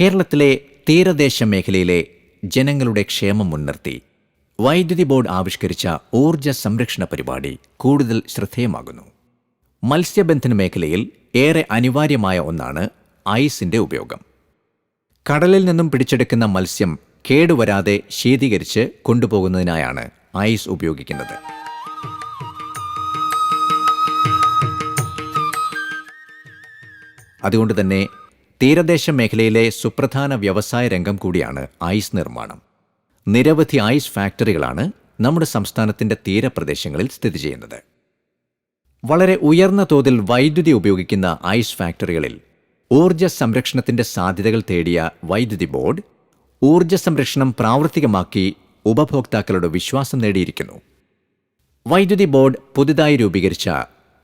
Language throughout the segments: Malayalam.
കേരളത്തിലെ തീരദേശ മേഖലയിലെ ജനങ്ങളുടെ ക്ഷേമം മുൻനിർത്തി വൈദ്യുതി ബോർഡ് ആവിഷ്കരിച്ച ഊർജ സംരക്ഷണ പരിപാടി കൂടുതൽ ശ്രദ്ധേയമാകുന്നു. മത്സ്യബന്ധന മേഖലയിൽ ഏറെ അനിവാര്യമായ ഒന്നാണ് ഐസിന്റെ ഉപയോഗം. കടലിൽ നിന്നും പിടിച്ചെടുക്കുന്ന മത്സ്യം കേടുവരാതെ ശീതീകരിച്ച് കൊണ്ടുപോകുന്നതിനായാണ് ഐസ് ഉപയോഗിക്കുന്നത്. അതുകൊണ്ട് തന്നെ തീരദേശ മേഖലയിലെ സുപ്രധാന വ്യവസായ രംഗം കൂടിയാണ് ഐസ് നിർമ്മാണം. നിരവധി ഐസ് ഫാക്ടറികളാണ് നമ്മുടെ സംസ്ഥാനത്തിന്റെ തീരപ്രദേശങ്ങളിൽ സ്ഥിതി ചെയ്യുന്നത്. വളരെ ഉയർന്ന തോതിൽ വൈദ്യുതി ഉപയോഗിക്കുന്ന ഐസ് ഫാക്ടറികളിൽ ഊർജ സംരക്ഷണത്തിന്റെ സാധ്യതകൾ തേടിയ വൈദ്യുതി ബോർഡ് ഊർജ സംരക്ഷണം പ്രാവർത്തികമാക്കി ഉപഭോക്താക്കളുടെ വിശ്വാസം നേടിയിരിക്കുന്നു. വൈദ്യുതി ബോർഡ് പുതുതായി രൂപീകരിച്ച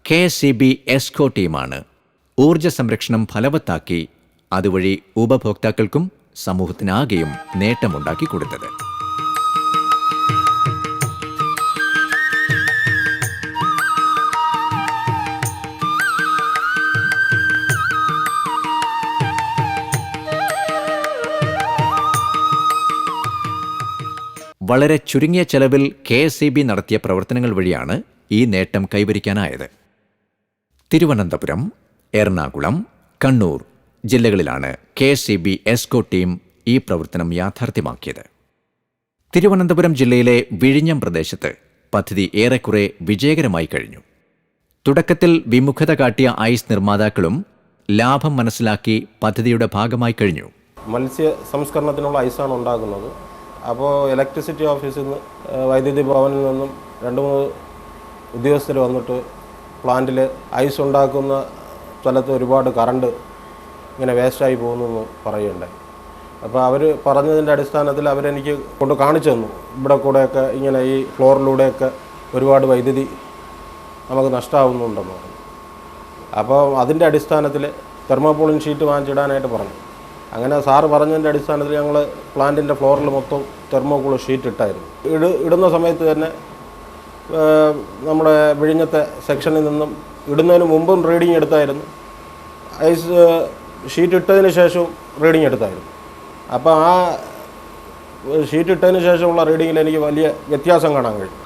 കെ സി ബി എസ്കോ ടീമാണ് ഊർജ സംരക്ഷണം ഫലവത്താക്കി അതുവഴി ഉപഭോക്താക്കൾക്കും സമൂഹത്തിനാകെയും നേട്ടമുണ്ടാക്കി കൊടുത്തത്. വളരെ ചുരുങ്ങിയ ചെലവിൽ കെ എസ് ഇ ബി നടത്തിയ പ്രവർത്തനങ്ങൾ വഴിയാണ് ഈ നേട്ടം കൈവരിക്കാനായത്. തിരുവനന്തപുരം എറണാകുളം കണ്ണൂർ ജില്ലകളിലാണ് K C B ESCO team ഈ പ്രവർത്തനം യാഥാർത്ഥ്യമാക്കിയത്. തിരുവനന്തപുരം ജില്ലയിലെ വിഴിഞ്ഞം പ്രദേശത്ത് പദ്ധതി ഏറെക്കുറെ വിജയകരമായി കഴിഞ്ഞു. തുടക്കത്തിൽ വിമുഖത കാട്ടിയ ഐസ് നിർമ്മാതാക്കളും ലാഭം മനസ്സിലാക്കി പദ്ധതിയുടെ ഭാഗമായി കഴിഞ്ഞു. മത്സ്യ സംസ്കരണത്തിനുള്ള ഐസാണ് ഉണ്ടാക്കുന്നത് അപ്പോൾ ഇലക്ട്രിസിറ്റി ഓഫീസിൽ നിന്ന് വൈദ്യുതി ഭവനിൽ നിന്നും രണ്ട് മൂന്ന് ഉദ്യോഗസ്ഥർ വന്നിട്ട് പ്ലാന്റിൽ ഐസ് ഉണ്ടാക്കുന്ന സ്ഥലത്ത് ഒരുപാട് കറണ്ട് ഇങ്ങനെ വേസ്റ്റായി പോകുന്നു എന്ന് പറയുകയുണ്ടായി. അപ്പോൾ അവർ പറഞ്ഞതിന്റെ അടിസ്ഥാനത്തിൽ അവരെനിക്ക് കൊണ്ട് കാണിച്ചു തന്നു. ഇവിടെ കൂടെയൊക്കെ ഇങ്ങനെ ഈ ഫ്ലോറിലൂടെയൊക്കെ ഒരുപാട് വൈദ്യുതി നമുക്ക് നഷ്ടമാവുന്നുണ്ടെന്ന് പറഞ്ഞു. അപ്പോൾ അതിന്റെ അടിസ്ഥാനത്തിൽ തെർമോപോളിൻ ഷീറ്റ് വാങ്ങിച്ചിടാനായിട്ട് പറഞ്ഞു. അങ്ങനെ സാറ് പറഞ്ഞതിന്റെ അടിസ്ഥാനത്തിൽ ഞങ്ങൾ പ്ലാന്റിന്റെ ഫ്ലോറിൽ മൊത്തം തെർമോകൂൾ ഷീറ്റ് ഇട്ടായിരുന്നു. ഇട ഇടുന്ന സമയത്ത് തന്നെ നമ്മുടെ വിഴിഞ്ഞത്തെ സെക്ഷനിൽ നിന്നും ഇടുന്നതിന് മുമ്പും റീഡിങ് എടുത്തായിരുന്നു. ഐസ് ഷീറ്റ് ഇട്ടതിന് ശേഷവും റീഡിങ് എടുത്തായിരുന്നു. അപ്പോൾ ആ ഷീറ്റ് ഇട്ടതിന് ശേഷമുള്ള റീഡിങ്ങിൽ എനിക്ക് വലിയ വ്യത്യാസം കാണാൻ കഴിയും.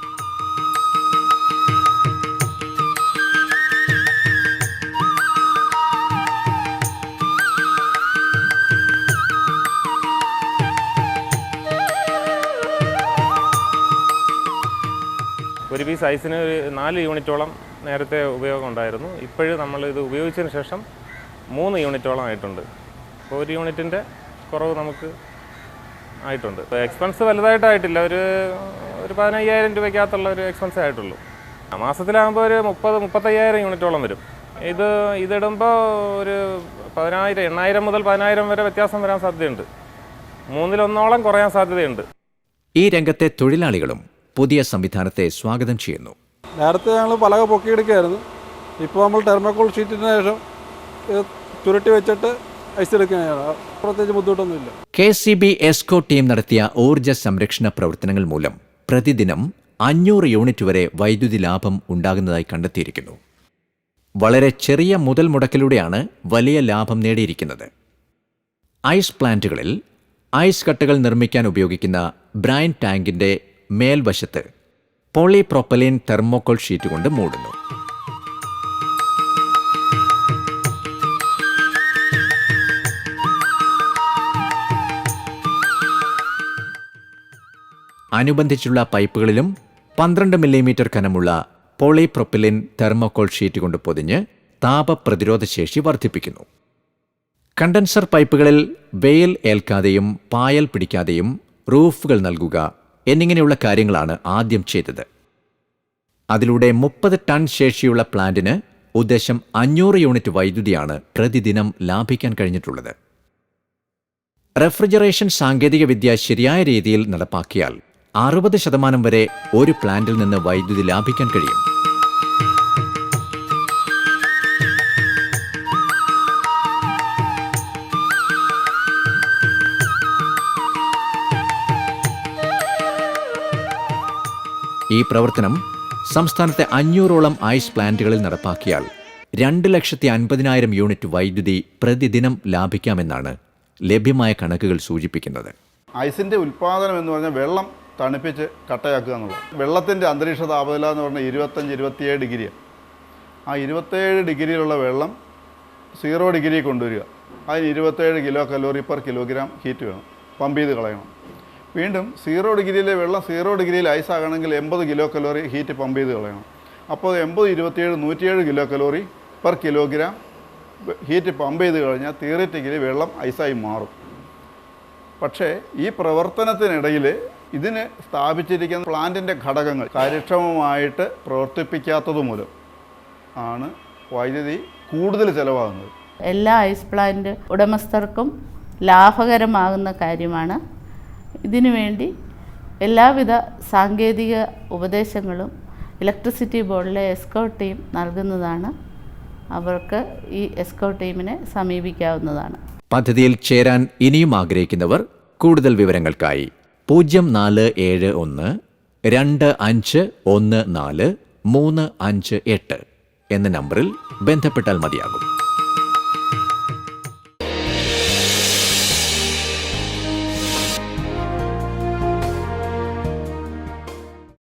ഒരു പീസ് ഐസിന് ഒരു നാല് യൂണിറ്റോളം നേരത്തെ ഉപയോഗം ഉണ്ടായിരുന്നു. ഇപ്പോഴും നമ്മൾ ഇത് ഉപയോഗിച്ചതിന് ശേഷം മൂന്ന് യൂണിറ്റോളം ആയിട്ടുണ്ട്. അപ്പോൾ ഒരു യൂണിറ്റിന്റെ കുറവ് നമുക്ക് ആയിട്ടുണ്ട്. ഇപ്പോൾ എക്സ്പെൻസ് വലുതായിട്ടായിട്ടില്ല. ഒരു ഒരു പതിനയ്യായിരം രൂപയ്ക്കകത്തുള്ള ഒരു എക്സ്പെൻസ് ആയിട്ടുള്ളൂ. ആ മാസത്തിലാകുമ്പോൾ ഒരു മുപ്പത് മുപ്പത്തയ്യായിരം യൂണിറ്റോളം വരും. ഇത് ഇതിടുമ്പോൾ ഒരു പതിനായിരം എണ്ണായിരം മുതൽ പതിനായിരം വരെ വ്യത്യാസം വരാൻ സാധ്യതയുണ്ട്. മൂന്നിലൊന്നോളം കുറയാൻ സാധ്യതയുണ്ട്. ഈ രംഗത്തെ തൊഴിലാളികളും പുതിയ സംവിധാനത്തെ സ്വാഗതം ചെയ്യുന്നു. നേരത്തെ ഞങ്ങൾ പലക പൊക്കിയെടുക്കുകയായിരുന്നു. ഇപ്പോൾ നമ്മൾ ടെർമക്കോൾ ഷീറ്റിന് ശേഷം ചുരുട്ടി വെച്ചിട്ട് ഐസ് എടുക്കുകയാണ് പ്രത്യേകിച്ച് ബുദ്ധിമുട്ടൊന്നുമില്ല. K C B ESCO team നടത്തിയ ഊർജ സംരക്ഷണ പ്രവർത്തനങ്ങൾ മൂലം പ്രതിദിനം അഞ്ഞൂറ് യൂണിറ്റ് വരെ വൈദ്യുതി ലാഭം ഉണ്ടാകുന്നതായി കണ്ടെത്തിയിരിക്കുന്നു. വളരെ ചെറിയ മുതൽ മുടക്കിലൂടെയാണ് വലിയ ലാഭം നേടിയിരിക്കുന്നത്. ഐസ് പ്ലാന്റുകളിൽ ഐസ് കട്ടകൾ നിർമ്മിക്കാൻ ഉപയോഗിക്കുന്ന ബ്രൈൻ ടാങ്കിന്റെ മേൽവശത്ത് പോളിപ്രോപ്പലിൻ തെർമോക്കോൾ ഷീറ്റ് കൊണ്ട് മൂടുന്നു. അനുബന്ധിച്ചുള്ള പൈപ്പുകളിലും പന്ത്രണ്ട് മില്ലിമീറ്റർ കനമുള്ള പോളിപ്രൊപ്പിലിൻ തെർമോക്കോൾ ഷീറ്റ് കൊണ്ട് പൊതിഞ്ഞ് താപപ്രതിരോധ ശേഷി വർദ്ധിപ്പിക്കുന്നു. കണ്ടൻസർ പൈപ്പുകളിൽ വെയിൽ ഏൽക്കാതെയും പായൽ പിടിക്കാതെയും റൂഫുകൾ നൽകുക എന്നിങ്ങനെയുള്ള കാര്യങ്ങളാണ് ആദ്യം ചെയ്തത്. അതിലൂടെ മുപ്പത് ടൺ ശേഷിയുള്ള പ്ലാന്റിന് ഉദ്ദേശം അഞ്ഞൂറ് യൂണിറ്റ് വൈദ്യുതിയാണ് പ്രതിദിനം ലാഭിക്കാൻ കഴിഞ്ഞിട്ടുള്ളത്. റെഫ്രിജറേഷൻ സാങ്കേതികവിദ്യ ശരിയായ രീതിയിൽ നടപ്പാക്കിയാൽ അറുപത് ശതമാനം വരെ ഒരു പ്ലാന്റിൽ നിന്ന് വൈദ്യുതി ലാഭിക്കാൻ കഴിയും. ഈ പ്രവർത്തനം സംസ്ഥാനത്തെ അഞ്ഞൂറോളം ഐസ് പ്ലാന്റുകളിൽ നടപ്പാക്കിയാൽ രണ്ട് ലക്ഷത്തി അൻപതിനായിരം യൂണിറ്റ് വൈദ്യുതി പ്രതിദിനം ലാഭിക്കാമെന്നാണ് ലഭ്യമായ കണക്കുകൾ സൂചിപ്പിക്കുന്നത്. ഐസിന്റെ ഉൽപ്പാദനം എന്ന് പറഞ്ഞാൽ വെള്ളം തണുപ്പിച്ച് കട്ടയാക്കുക എന്നുള്ളത്. വെള്ളത്തിന്റെ അന്തരീക്ഷ താപനില എന്ന് പറഞ്ഞാൽ ഇരുപത്തഞ്ച് ഇരുപത്തിയേഴ് ഡിഗ്രിയാണ് ആ ഇരുപത്തേഴ് ഡിഗ്രിയിലുള്ള വെള്ളം സീറോ ഡിഗ്രി കൊണ്ടുവരിക. അതിന് ഇരുപത്തേഴ് kilo calorie per kilogram heat വേണം. പമ്പ് ചെയ്ത് കളയണം. വീണ്ടും സീറോ ഡിഗ്രിയിലെ വെള്ളം സീറോ ഡിഗ്രിയിൽ ഐസ് ആകണമെങ്കിൽ എൺപത് കിലോ കലോറി ഹീറ്റ് പമ്പ് ചെയ്ത് കളയണം. അപ്പോൾ എൺപത് ഇരുപത്തിയേഴ് നൂറ്റിയേഴ് kilo calorie per kilogram heat pump ചെയ്ത് കഴിഞ്ഞാൽ തിയറിറ്റിക്കലി വെള്ളം ഐസായി മാറും. പക്ഷേ ഈ പ്രവർത്തനത്തിനിടയിൽ ഇതിന് സ്ഥാപിച്ചിരിക്കുന്ന പ്ലാന്റിന്റെ ഘടകങ്ങൾ കാര്യക്ഷമമായിട്ട് പ്രവർത്തിപ്പിക്കാത്തത് മൂലം ആണ് വൈദ്യുതി കൂടുതൽ ചിലവാകുന്നത്. എല്ലാ ഐസ് പ്ലാന്റ് ഉടമസ്ഥർക്കും ലാഭകരമാകുന്ന കാര്യമാണ്. ഇതിനുവേണ്ടി എല്ലാവിധ സാങ്കേതിക ഉപദേശങ്ങളും ഇലക്ട്രിസിറ്റി ബോർഡിലെ എസ്കോ ടീം നൽകുന്നതാണ്. അവർക്ക് ഈ എസ്കോ ടീമിനെ സമീപിക്കാവുന്നതാണ്. പദ്ധതിയിൽ ചേരാൻ ഇനിയും ആഗ്രഹിക്കുന്നവർ കൂടുതൽ വിവരങ്ങൾക്കായി പൂജ്യം നാല് ഏഴ് ഒന്ന് രണ്ട് അഞ്ച് ഒന്ന് നാല് മൂന്ന് അഞ്ച് എട്ട് എന്ന നമ്പറിൽ ബന്ധപ്പെട്ടാൽ മതിയാകും.